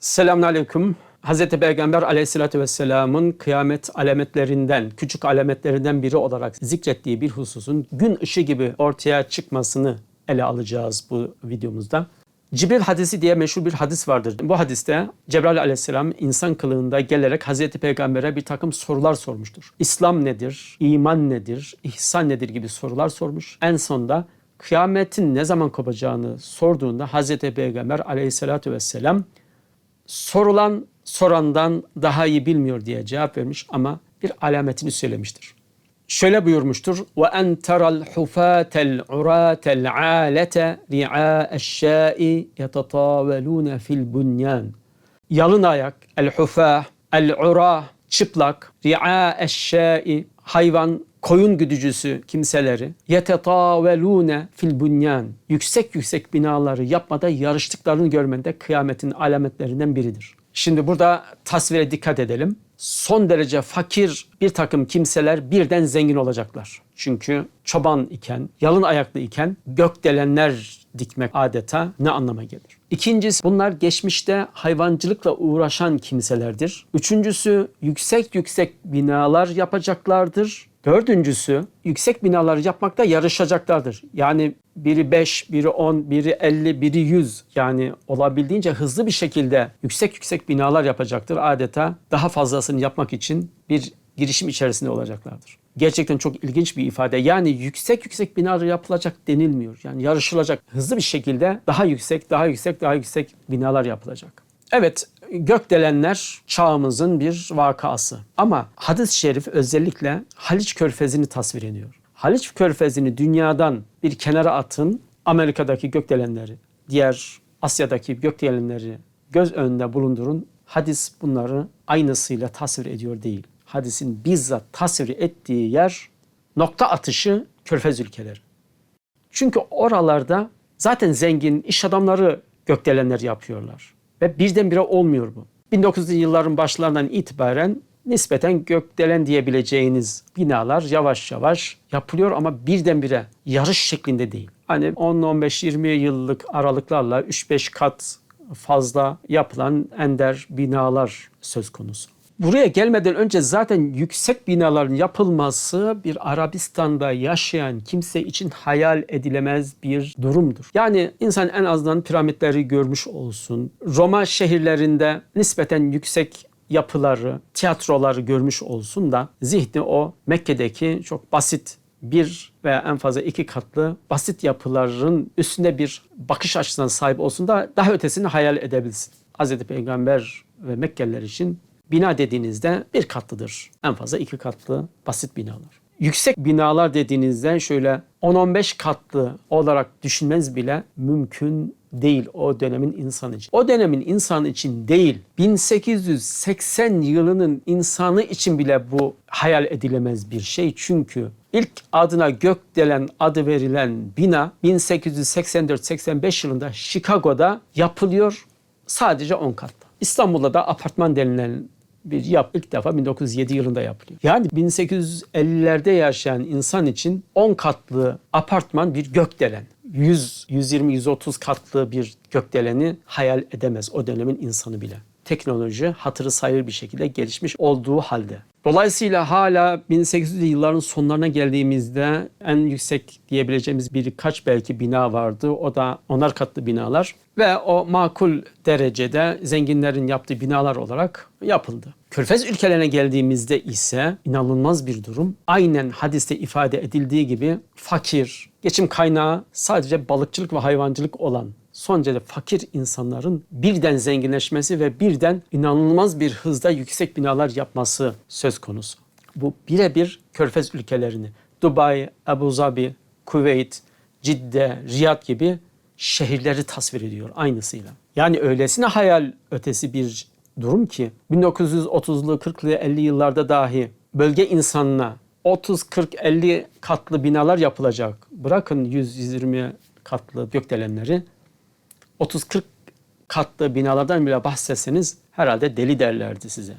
Selamünaleyküm. Hz. Peygamber aleyhissalatü vesselamın kıyamet alametlerinden, küçük alametlerinden biri olarak zikrettiği bir hususun gün ışığı gibi ortaya çıkmasını ele alacağız bu videomuzda. Cibril hadisi diye meşhur bir hadis vardır. Bu hadiste Cebrail aleyhisselam insan kılığında gelerek Hazreti Peygamber'e bir takım sorular sormuştur. İslam nedir? İman nedir? İhsan nedir gibi sorular sormuş. En sonunda kıyametin ne zaman kopacağını sorduğunda Hazreti Peygamber aleyhissalatü vesselam sorulan sorandan daha iyi bilmiyor diye cevap vermiş ama bir alametini söylemiştir. Şöyle buyurmuştur. Ve en teral hufatel uratel alete ri'a eşşai yetatavelune fil bunyan. Yalın ayak, el hufah, el ura, çıplak, ri'a eşşai, hayvan, koyun güdücüsü kimseleri yetetavelune fil bunyan yüksek yüksek binaları yapmada yarıştıklarını görmende kıyametin alametlerinden biridir. Şimdi burada tasvire dikkat edelim. Son derece fakir bir takım kimseler birden zengin olacaklar. Çünkü çoban iken, yalın ayaklı iken gökdelenler dikmek adeta ne anlama gelir? İkincisi bunlar geçmişte hayvancılıkla uğraşan kimselerdir. Üçüncüsü yüksek yüksek binalar yapacaklardır. Dördüncüsü yüksek binalar yapmakta yarışacaklardır. Yani biri 5, biri 10, biri 50, biri 100 yani olabildiğince hızlı bir şekilde yüksek yüksek binalar yapacaktır. Adeta daha fazlasını yapmak için bir girişim içerisinde olacaklardır. Gerçekten çok ilginç bir ifade. Yani yüksek yüksek binalar yapılacak denilmiyor. Yani yarışılacak hızlı bir şekilde daha yüksek, daha yüksek, daha yüksek binalar yapılacak. Evet, gökdelenler çağımızın bir vakası. Ama hadis-i şerif özellikle Haliç Körfezi'ni tasvir ediyor. Haliç Körfezi'ni dünyadan bir kenara atın, Amerika'daki gökdelenleri, diğer Asya'daki gökdelenleri göz önünde bulundurun. Hadis bunları aynısıyla tasvir ediyor değil. Hadisin bizzat tasvir ettiği yer nokta atışı Körfez ülkeleri. Çünkü oralarda zaten zengin iş adamları gökdelenler yapıyorlar. Ve birdenbire olmuyor bu. 1900'lü yılların başlarından itibaren nispeten gökdelen diyebileceğiniz binalar yavaş yavaş yapılıyor ama birdenbire yarış şeklinde değil. Hani 10-15-20 yıllık aralıklarla 3-5 kat fazla yapılan ender binalar söz konusu. Buraya gelmeden önce zaten yüksek binaların yapılması bir Arabistan'da yaşayan kimse için hayal edilemez bir durumdur. Yani insan en azından piramitleri görmüş olsun. Roma şehirlerinde nispeten yüksek yapıları, tiyatroları görmüş olsun da zihni o Mekke'deki çok basit bir veya en fazla iki katlı basit yapıların üstünde bir bakış açısına sahip olsun da daha ötesini hayal edebilsin. Hz. Peygamber ve Mekkeliler için Bina dediğinizde bir katlıdır. En fazla iki katlı basit binalar. Yüksek binalar dediğinizde şöyle 10-15 katlı olarak düşünmeniz bile mümkün değil o dönemin insanı için. O dönemin insanı için değil, 1880 yılının insanı için bile bu hayal edilemez bir şey. Çünkü ilk adına Gökdelen adı verilen bina 1884-85 yılında Chicago'da yapılıyor sadece 10 katlı. İstanbul'da da apartman denilen bir yap ilk defa 1907 yılında yapılıyor. Yani 1850'lerde yaşayan insan için 10 katlı apartman bir gökdelen. 100, 120, 130 katlı bir gökdeleni hayal edemez o dönemin insanı bile. Teknoloji hatırı sayılır bir şekilde gelişmiş olduğu halde. Dolayısıyla hala 1800'lü yılların sonlarına geldiğimizde en yüksek diyebileceğimiz birkaç belki bina vardı. O da onar katlı binalar ve o makul derecede zenginlerin yaptığı binalar olarak yapıldı. Körfez ülkelerine geldiğimizde ise inanılmaz bir durum. Aynen hadiste ifade edildiği gibi fakir, geçim kaynağı sadece balıkçılık ve hayvancılık olan son derece fakir insanların birden zenginleşmesi ve birden inanılmaz bir hızda yüksek binalar yapması söz konusu. Bu birebir Körfez ülkelerini, Dubai, Abu Zabi, Kuveyt, Cidde, Riyad gibi şehirleri tasvir ediyor aynısıyla. Yani öylesine hayal ötesi bir durum ki 1930'lu, 40'lı, 50 yıllarda dahi bölge insanına 30, 40, 50 katlı binalar yapılacak. Bırakın 100-120 katlı gökdelenleri 30-40 katlı binalardan bile bahsetseniz herhalde deli derlerdi size.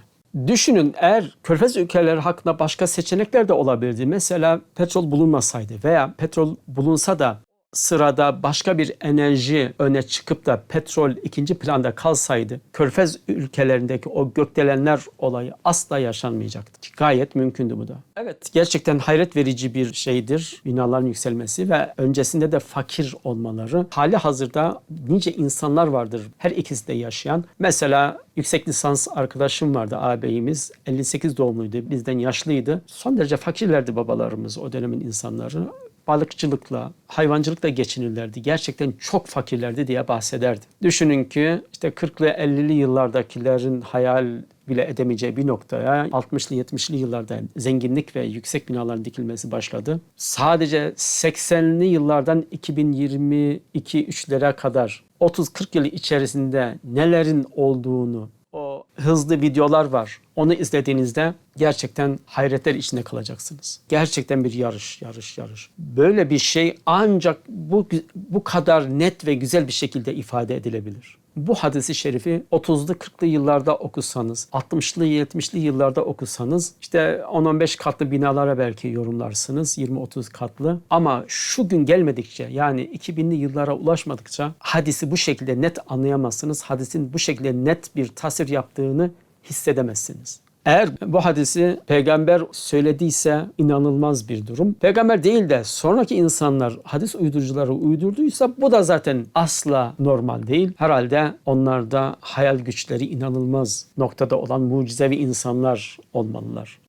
Düşünün eğer Körfez ülkeleri hakkında başka seçenekler de olabilirdi. Mesela petrol bulunmasaydı veya petrol bulunsa da sırada başka bir enerji öne çıkıp da petrol ikinci planda kalsaydı Körfez ülkelerindeki o gökdelenler olayı asla yaşanmayacaktı. Gayet mümkündü bu da. Evet gerçekten hayret verici bir şeydir binaların yükselmesi ve öncesinde de fakir olmaları. Hali hazırda nice insanlar vardır her ikisi de yaşayan. Mesela yüksek lisans arkadaşım vardı ağabeyimiz 58 doğumluydu bizden yaşlıydı. Son derece fakirlerdi babalarımız o dönemin insanları balıkçılıkla, hayvancılıkla geçinirlerdi. Gerçekten çok fakirlerdi diye bahsederdi. Düşünün ki işte 40'lı 50'li yıllardakilerin hayal bile edemeyeceği bir noktaya 60'lı 70'li yıllarda zenginlik ve yüksek binaların dikilmesi başladı. Sadece 80'li yıllardan 2022-3'lere kadar 30-40 yıl içerisinde nelerin olduğunu hızlı videolar var. Onu izlediğinizde gerçekten hayretler içinde kalacaksınız. Gerçekten bir yarış, yarış, yarış. Böyle bir şey ancak bu bu kadar net ve güzel bir şekilde ifade edilebilir. Bu hadisi şerifi 30'lu 40'lı yıllarda okusanız, 60'lı 70'li yıllarda okusanız işte 10-15 katlı binalara belki yorumlarsınız, 20-30 katlı. Ama şu gün gelmedikçe yani 2000'li yıllara ulaşmadıkça hadisi bu şekilde net anlayamazsınız. Hadisin bu şekilde net bir tasvir yaptığını hissedemezsiniz. Eğer bu hadisi peygamber söylediyse inanılmaz bir durum. Peygamber değil de sonraki insanlar hadis uydurucuları uydurduysa bu da zaten asla normal değil. Herhalde onlarda hayal güçleri inanılmaz noktada olan mucizevi insanlar olmalılar.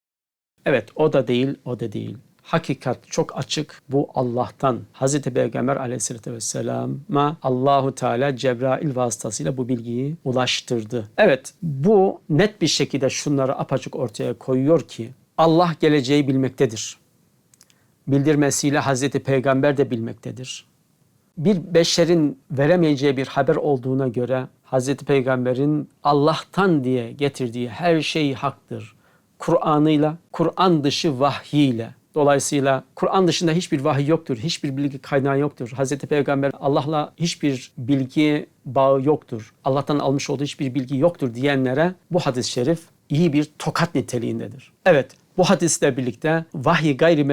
Evet o da değil, o da değil hakikat çok açık. Bu Allah'tan. Hazreti Peygamber aleyhissalatü vesselama Allahu Teala Cebrail vasıtasıyla bu bilgiyi ulaştırdı. Evet bu net bir şekilde şunları apaçık ortaya koyuyor ki Allah geleceği bilmektedir. Bildirmesiyle Hazreti Peygamber de bilmektedir. Bir beşerin veremeyeceği bir haber olduğuna göre Hazreti Peygamber'in Allah'tan diye getirdiği her şey haktır. Kur'an'ıyla, Kur'an dışı vahyiyle Dolayısıyla Kur'an dışında hiçbir vahiy yoktur, hiçbir bilgi kaynağı yoktur. Hazreti Peygamber Allah'la hiçbir bilgi bağı yoktur. Allah'tan almış olduğu hiçbir bilgi yoktur diyenlere bu hadis-i şerif iyi bir tokat niteliğindedir. Evet, bu hadisle birlikte vahiy gayri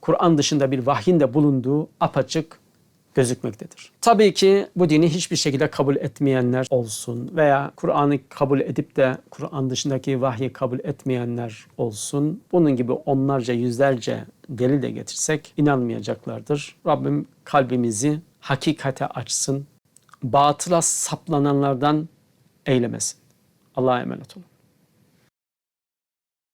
Kur'an dışında bir vahyin de bulunduğu apaçık gözükmektedir. Tabii ki bu dini hiçbir şekilde kabul etmeyenler olsun veya Kur'an'ı kabul edip de Kur'an dışındaki vahyi kabul etmeyenler olsun. Bunun gibi onlarca yüzlerce delil de getirsek inanmayacaklardır. Rabbim kalbimizi hakikate açsın. Batıla saplananlardan eylemesin. Allah'a emanet olun.